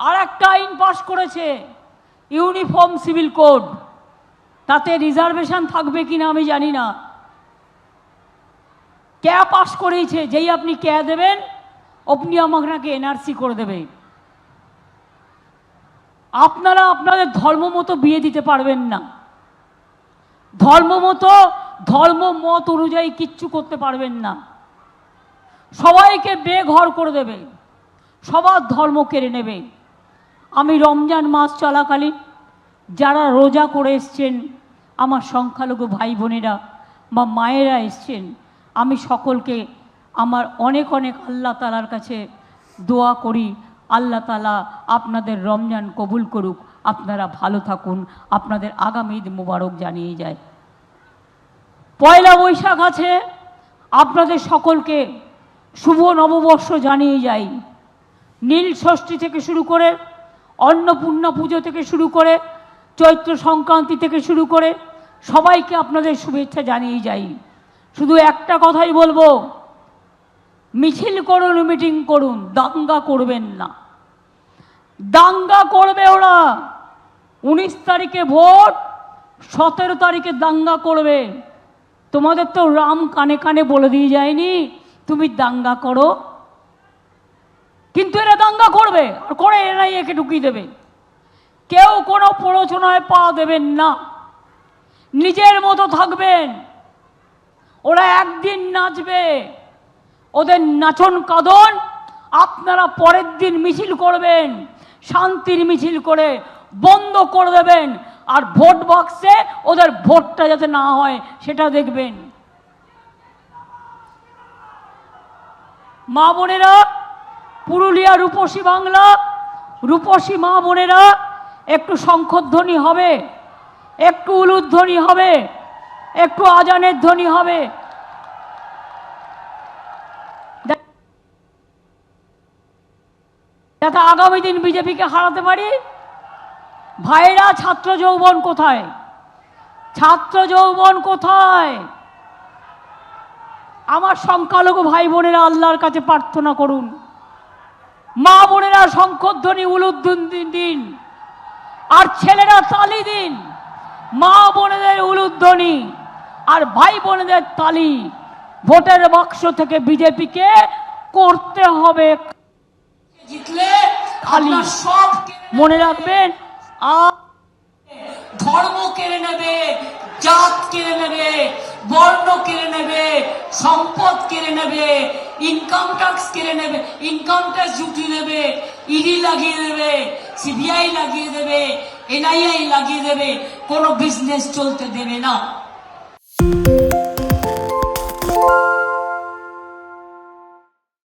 আর একটা আইন পাশ করেছে, ইউনিফর্ম সিভিল কোড। তাতে রিজার্ভেশন থাকবে কিনা আমি জানি না। ক্যা পাশ করেছে যেই আপনি ক্যা দেবেন আপনি আমাকে এনআরসি করে দেবে। আপনারা আপনাদের ধর্ম মতো বিয়ে দিতে পারবেন না। ধর্ম মতো, ধর্ম মত অনুযায়ী কিচ্ছু করতে পারবেন না। সবাইকে বেঘর করে দেবে। সবার ধর্ম কেড়ে নেবে। আমি রমজান মাস চলাকালীন যারা রোজা করে এসছেন, আমার সংখ্যালঘু ভাই বোনেরা বা মায়েরা এসছেন, আমি সকলকে আমার অনেক অনেক আল্লাহ তালার কাছে দোয়া করি। আল্লাহ তালা আপনাদের রমজান কবুল করুক। আপনারা ভালো থাকুন। আপনাদের আগামী ঈদ মুবারক জানিয়ে যায়। পয়লা বৈশাখ আছে। আপনাদের সকলকে শুভ নববর্ষ জানিয়ে যাই নীল ষষ্ঠী থেকে শুরু করে অন্নপূর্ণা পুজো থেকে শুরু করে, চৈত্র সংক্রান্তি থেকে শুরু করে, সবাইকে আপনাদের শুভেচ্ছা জানিয়ে যাই। শুধু একটা কথাই বলব, মিছিল করুন, মিটিং করুন, দাঙ্গা করবেন না। দাঙ্গা করবে ওরা। উনিশ তারিখে ভোট, সতেরো তারিখে দাঙ্গা করবে। তোমাদের তো রাম কানে কানে বলে দিয়ে যায়নি, তুমি দাঙ্গা করো। কিন্তু এরা দাঙ্গা করবে, আর করে এরাই একে ঢুকিয়ে দেবে। কেউ কোনো প্ররোচনায় পা দেবেন না। নিজের মতো থাকবেন। ওরা একদিন নাচবে। ওদের নাচন কাদন, আপনারা পরের দিন মিছিল করবেন, শান্তির মিছিল করে বন্ধ করে দেবেন, আর ভোট বক্সে ওদের ভোটটা যাতে না হয়, সেটা দেখবেন। মা বোনেরা পুরুলিয়া রূপসী বাংলা, রূপসী মা বোনেরা, একটু শঙ্খধ্বনি হবে, একটু উলুধ্বনি হবে, একটু আজানের ধ্বনি হবে। যাতে আগামী দিন বিজেপিকে হারাতে পারি। ভাইরা, ছাত্র যৌবন কোথায়? ছাত্র যৌবন কোথায়? আমার সংখ্যালঘু ভাই বোনেরা আল্লাহর কাছে প্রার্থনা করুন। মা বোনেরা শঙ্খধ্বনি উলুদ্দিন দিন আর ছেলেরা তালি দিন। মা বোনেদের উলুধ্বনি আর ভাই বোনেদের তালি। ভোটের বাক্স থেকে বিজেপিকে করতে হবে। জিতলে খালি। সব মনে রাখবেন আর ধর্ম কেড়ে নেবে জাত কেড়ে নেবে বর্ণ কেড়ে নেবে সম্পদ কেড়ে নেবে ইনকাম ট্যাক্স কেড়ে নেবে ইনকাম ট্যাক্স জুটি দেবে ইডি লাগিয়ে দেবে সিবিআই লাগিয়ে দেবে এনআইআই লাগিয়ে দেবে, কোনো বিজনেস চলতে দেবে না।